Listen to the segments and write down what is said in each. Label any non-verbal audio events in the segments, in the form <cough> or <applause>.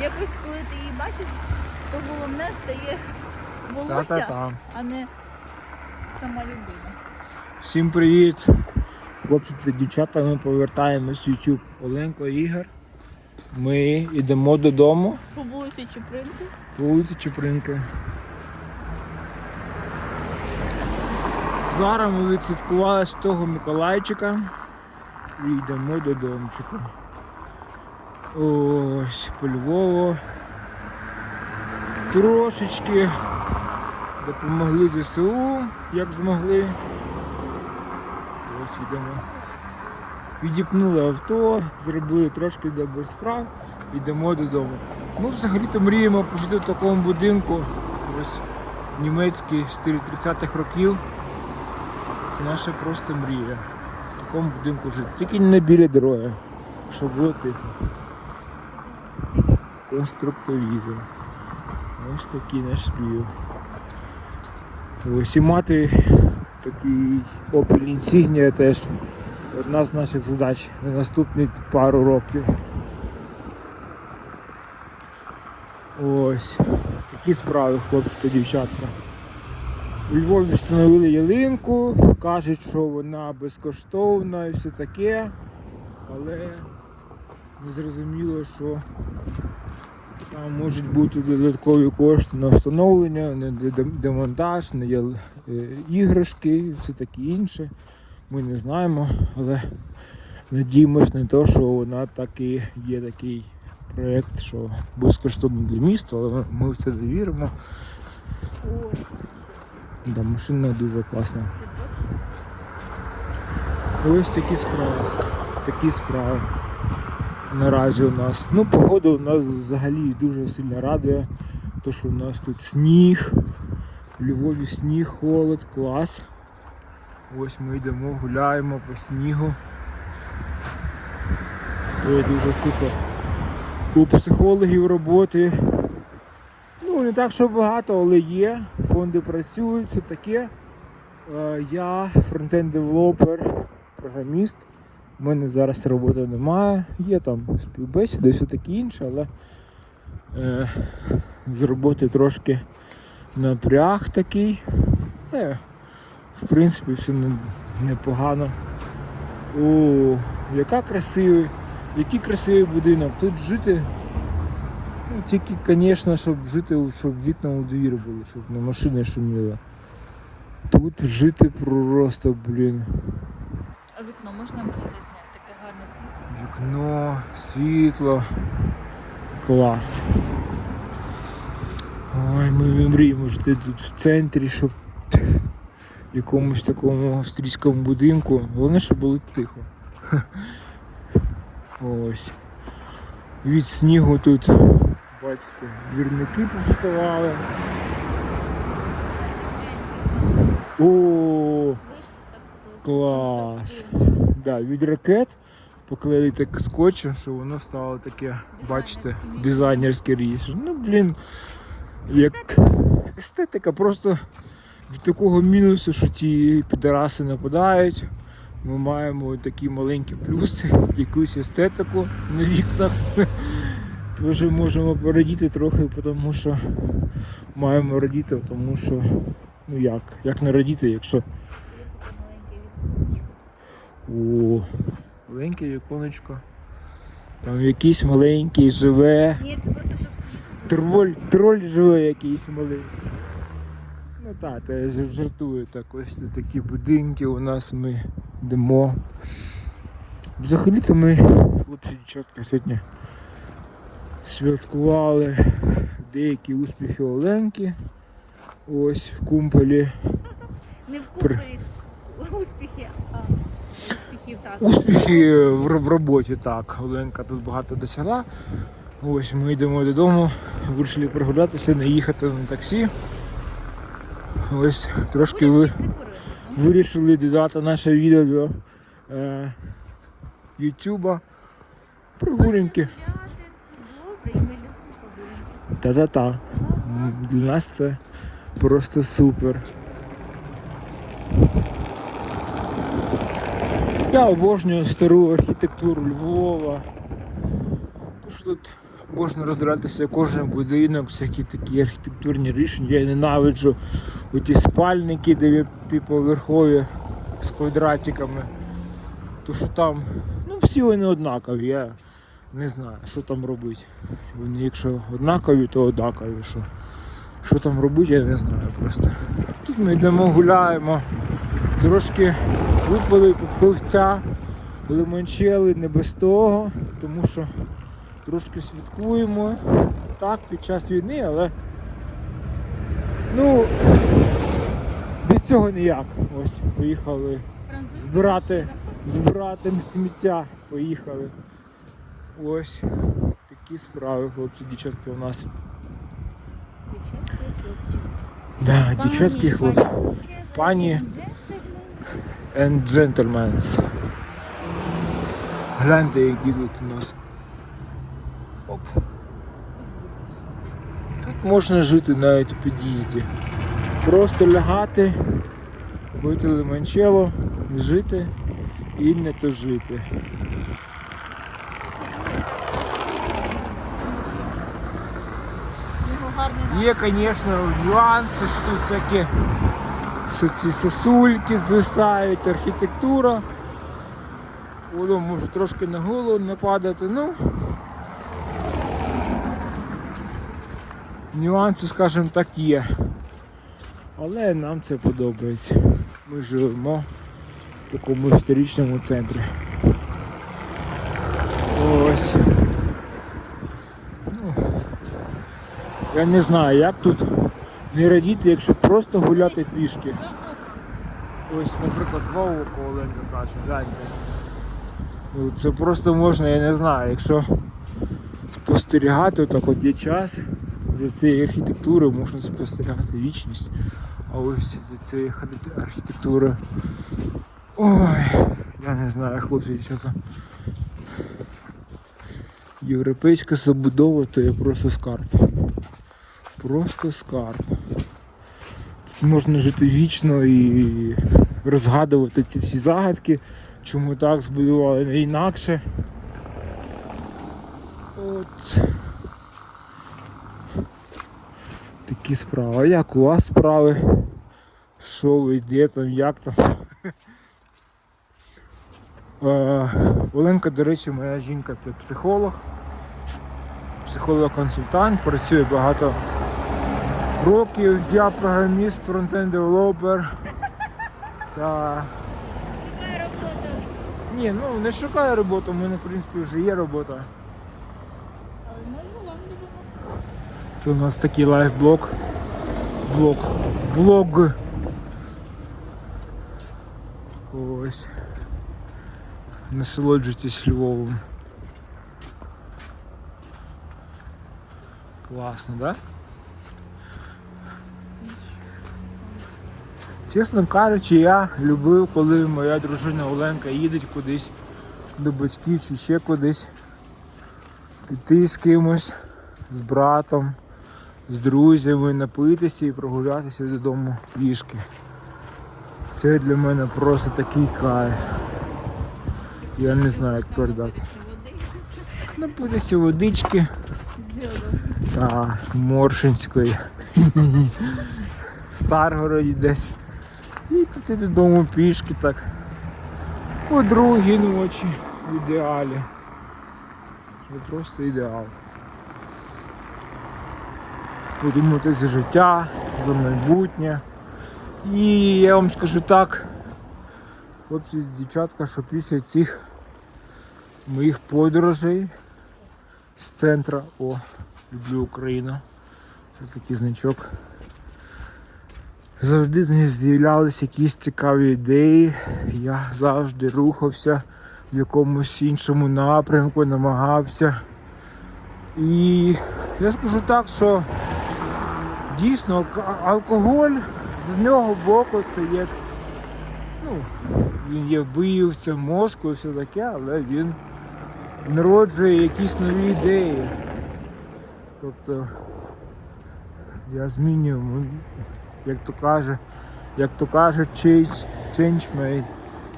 Якось, коли ти її бачиш, то головне стає волосся, Та-та-та. а не сама людина. Всім привіт! Хлопці та дівчата, ми повертаємось в YouTube Оленко Ігор. Ми йдемо додому По вулиці Чупринки. по вулиці Чупринки. Зараз ми відсвяткували з того Миколайчика і йдемо додомчику. Ось по Львову. Трошечки допомогли ЗСУ, як змогли. Ось йдемо. Відіпнули авто, зробили трошки добрих справ, йдемо додому. Ми взагалі-то мріємо пожити в такому будинку. Ось німецький стиль 30-х років. Це наша просто мрія. В такому будинку жити. Тільки не біля дороги, щоб було тихо. Конструктивізм. Ось такий наш Львів. Ось і мати такий Opel Insignia теж одна з наших задач на наступні пару років. Ось такі справи, хлопці та дівчатка. У Львові встановили ялинку, кажуть, що вона безкоштовна і все таке, але не зрозуміло, що там можуть бути додаткові кошти на встановлення, на де- демонтаж, на е, іграшки все таке інше. Ми не знаємо, але надіємось на те, що вона таки є такий проєкт, що безкоштовно для міста, але ми- в це не віримо. Ой, Да, машина дуже класна. Ось такі справи. Такі справи. Наразі у нас. Ну, погода у нас взагалі дуже сильно радує. То, що у нас тут сніг. В Львові сніг, холод, клас. Ось ми йдемо, гуляємо по снігу. Ой, дуже супер. У психологів роботи. Ну, не так, що багато, але є. Фонди працюють, все таке. Е, Я фронтенд девелопер, програміст. У мене зараз роботи немає. Є там співбесіди, все таке інше, але е, з роботи трошки напряг такий. Е, в принципі, все непогано. О, яка красивий, який красивий будинок. Тут жити. Ну, тільки, звісно, щоб жити, щоб вікна у двір були, щоб не машини шуміли. Тут жити просто, блін. а вікно можна мені засняти? Вікно, світло. Клас. Ой, ми мріємо жити тут в центрі, щоб в якомусь такому австрійському будинку. Головне, щоб було тихо. <laughs> Ось. Від снігу тут, бачите, двірники повставали. О, Клас. Да, від ракет поклеїли так скотчем, що воно стало таке, бачите, Дизайнерське рішення. Ну, блін, як естетика, просто від такого мінусу, що ті підараси нападають. Ми маємо такі маленькі плюси, якусь естетику на вікнах. Теж можемо порадіти трохи, тому що маємо радіти, тому що ну як, як не радіти, якщо. О, маленьке віконечко. Там якийсь маленький живе. Ні, це просто щоб світло. Троль, троль живе якийсь малий. Ну так, та я жартую так. Ось такі будинки у нас ми йдемо. Взагалі-то ми, хлопці дівчатка, сьогодні святкували деякі успіхи Оленки. Ось в кумполі. Не в При- успіхи, а успіхів так. Успіхи в, в роботі, так. Оленка тут багато досягла. Ось ми йдемо додому, вирішили прогулятися, не їхати на таксі. Ось трошки ви, вирішили додати наше відео до е, Ютуба. Прогулянки. Та-та-та. Для нас це просто супер. Я обожнюю стару архітектуру Львова. Тут можна роздивлятися кожен будинок, всякі такі архітектурні рішення. Я ненавиджу оті спальники дев'ятиповерхові з квадратиками. То що там, ну всі вони однакові, я не знаю, що там робити. Вони якщо однакові, то однакові. Що, що там робити, я не знаю просто. Тут ми йдемо, гуляємо, трошки випили пивця, лимончели не без того, тому що трошки святкуємо. Так, під час війни, але ну без цього ніяк. Ось, поїхали збирати, збирати сміття. Поїхали. Ось такі справи, хлопці, дівчатки у нас. Да, дівчатки і хлопці. Пані and gentlemen. Гляньте, які тут у нас. Оп. Тут можна жити навіть у під'їзді. Просто лягати, пити лимончело, жити і не то жити. Є, звісно, нюанси, що тут всякі ці сосульки звисають, архітектура. Воно може трошки на голову не падати. Ну нюанси, скажімо так, є. Але нам це подобається. Ми живемо в такому історичному центрі. Ось. Я не знаю, як тут не радіти, якщо просто гуляти пішки. Ось, наприклад, Вову Коваленко каже, гляньте. Ну, Це просто можна, я не знаю, якщо спостерігати, так от є час, за цією архітектурою можна спостерігати вічність. А ось за цією архітектурою. Ой, я не знаю, хлопці, дівчата. Європейська забудова то є просто скарб. Просто скарб. Тут можна жити вічно і розгадувати ці всі загадки, чому так збудували не інакше. От. Такі справи. Як у вас справи? Що ви, де там, як там? Е, Оленка, до речі, моя жінка це психолог, психолог-консультант, працює багато років, я програміст, фронтенд девелопер. Та... Шукає роботу. Ні, ну не шукаю роботу, у мене в принципі вже є робота. Але можу вам допомогти. Це у нас такий лайфблог. Блог. Блог. Ось. Насолоджуйтесь Львовом. Класно, да? Чесно кажучи, я любив, коли моя дружина Оленка їде кудись до батьків чи ще кудись. Піти з кимось, з братом, з друзями, напитися і прогулятися додому пішки. Це для мене просто такий кайф. Я не знаю, як передати. Напитися водички з Моршинської. <laughs> В Старгороді десь. І піти додому пішки так. О другій ночі в ідеалі. Це просто ідеал. Подумати за життя, за майбутнє. І я вам скажу так, хлопці з дівчатка, що після цих моїх подорожей з центра, о, люблю Україну. Це такий значок. Завжди з'являлися якісь цікаві ідеї. Я завжди рухався в якомусь іншому напрямку, намагався. І я скажу так, що дійсно алкоголь з одного боку це є. Ну, він є вбивцем мозку і все таке, але він народжує якісь нові ідеї. Тобто я змінюю, як то каже, як то каже, change, change my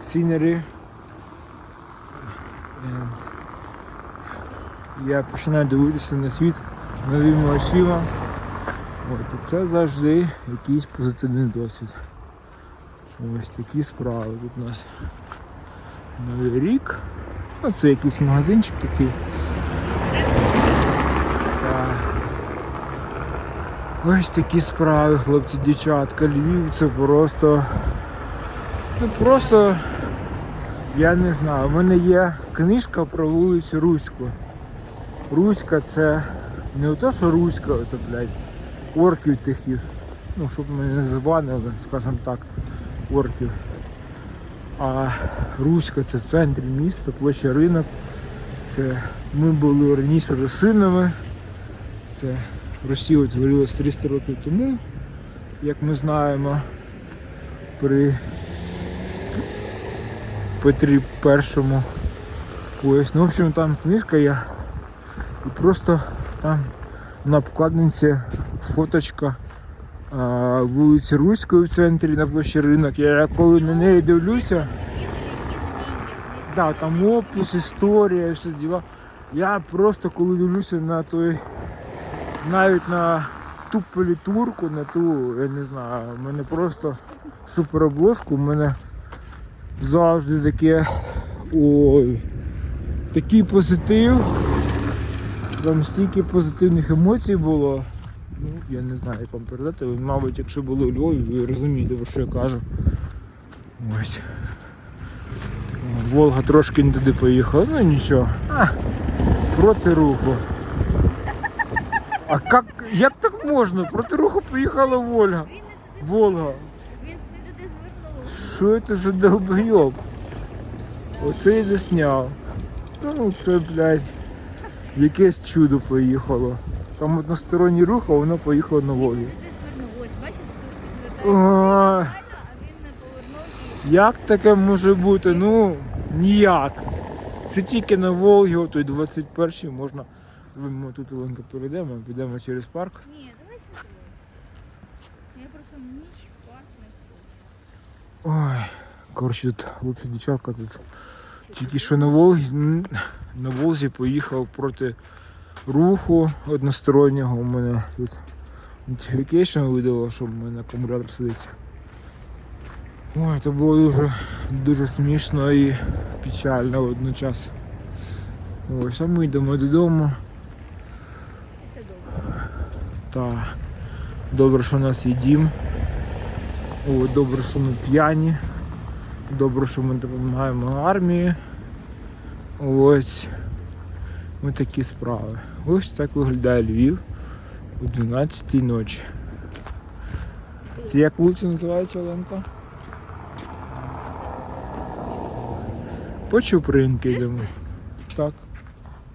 scenery. Я починаю дивитися на світ новими очима. От, і це завжди якийсь позитивний досвід. Ось такі справи тут у нас. Новий рік. Ну, це якийсь магазинчик такий. Ось такі справи, хлопці, дівчатка. Львів це просто. Ну просто я не знаю. У мене є книжка про вулицю Руську. Руська це не то, що Руська, це, блядь, орків тихів. Ну, щоб мене не забанили, скажімо так, орків. А Руська це в центрі міста, площа ринок. Це ми були раніше росинами. Це Росія утворилась 300 років тому, як ми знаємо, при Петрі Першому. Ось, ну, в общем, там книжка є. І просто там на обкладинці фоточка а, вулиці Руської в центрі на площі ринок. Я коли на неї дивлюся. Да, там опис, історія, все діла. Я просто коли дивлюся на той, навіть на ту політурку, на ту, я не знаю, в мене просто супер обложку, у мене завжди таке ой, такий позитив. Там стільки позитивних емоцій було. Ну, я не знаю, як вам передати. Ви, мабуть, якщо були у Львові, ви розумієте, про що я кажу. Ось. Волга трошки не туди поїхала, ну нічого. А, проти руху. А як, як так можна? Проти руху поїхала Вольга. Він не туди, Волга. він не туди звернув. Що це за долбойоб? Оце і засняв. Ну це, блядь, якесь чудо поїхало. Там односторонній рух, а воно поїхало на Він не туди звернув. Ось, бачиш, тут всі Ой. а Як таке може бути? Ну, ніяк. Це тільки на Волгі, той 21-й можна. Ми тут Оленка перейдемо, підемо через парк. Ні, давай сюди. Я просто ніч парк не хочу. Ой, коротше, тут хлопці дівчатка тут. Тільки що на Волгі, на Волзі поїхав проти руху одностороннього. У мене тут notification видало, що в мене акумулятор сидиться. Ой, це було дуже, дуже смішно і печально водночас. Ось, а ми йдемо додому. Та добре, що у нас є дім. О, добре, що ми п'яні. Добре, що ми допомагаємо армії. Ось. Ось такі справи. Ось так виглядає Львів о 12 й ночі. Це як вулиця називається Оленка? По Чупринки йдемо. Так.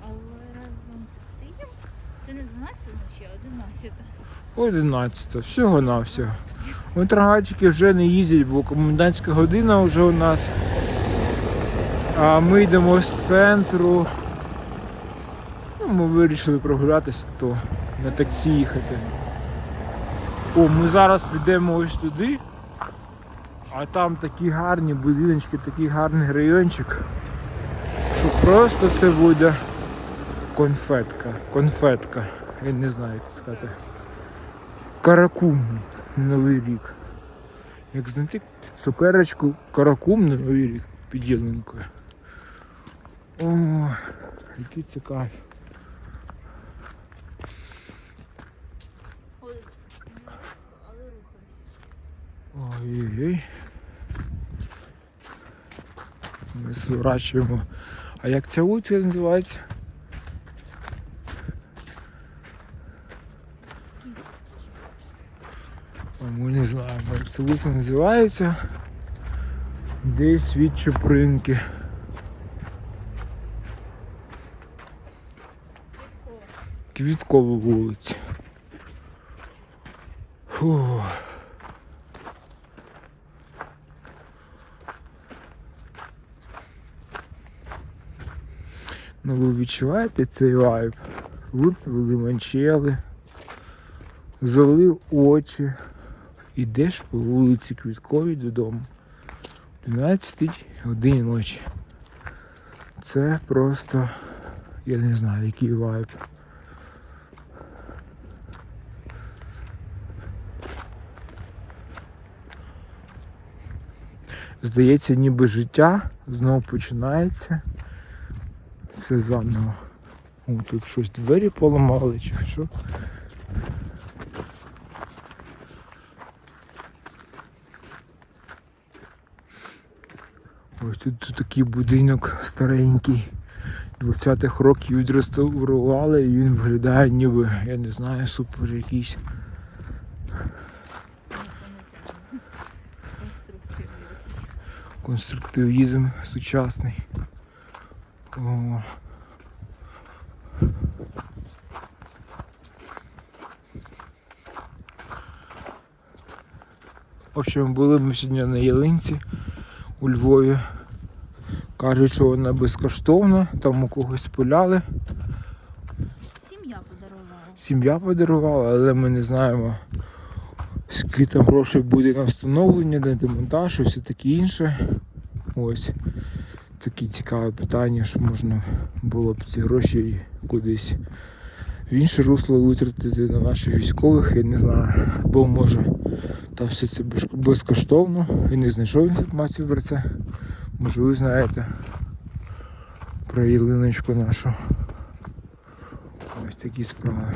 Але разом з тим, це не 12 ночі, а 11. 11, всього на всього. Витрагачики вже не їздять, бо комендантська година вже у нас. А ми йдемо з центру. Ну, ми вирішили прогулятися, то на таксі їхати. О, ми зараз підемо ось туди. А там такі гарні будиночки, такий гарний райончик. Що просто це буде конфетка. Конфетка. Я не знаю, як це сказати. Каракум Новий рік. Як знайти цукерочку каракум на Новий рік під ялинкою. О, який рухається. Ой-ой-ой. Ми зворачуємо. А як ця вулиця називається? А ми не знаємо, як ця вулиця називається. Десь від Чупринки. Квіткова вулиця. Фух. Ну ви відчуваєте цей вайб? Випили манчели, залив очі, ідеш по вулиці Квітковій додому. 12 годині ночі. Це просто я не знаю, який вайб. Здається, ніби життя знову починається. Все заново. О, тут щось двері поламали чи що. Ось тут, тут такий будинок старенький. 20-х років відреставрували і він виглядає ніби, я не знаю, супер якийсь. Конструктивізм сучасний. О. В общем, були ми сьогодні на ялинці у Львові. Кажуть, що вона безкоштовна, там у когось пиляли. Сім'я подарувала. Сім'я подарувала, але ми не знаємо, скільки там грошей буде на встановлення, на демонтаж і все таке інше. Ось таке цікаве питання, що можна було б ці гроші кудись в інше русло витратити на наших військових, я не знаю. Або може там все це безкоштовно. Я не знайшов інформацію про це. Може ви знаєте про ялиночку нашу. Ось такі справи.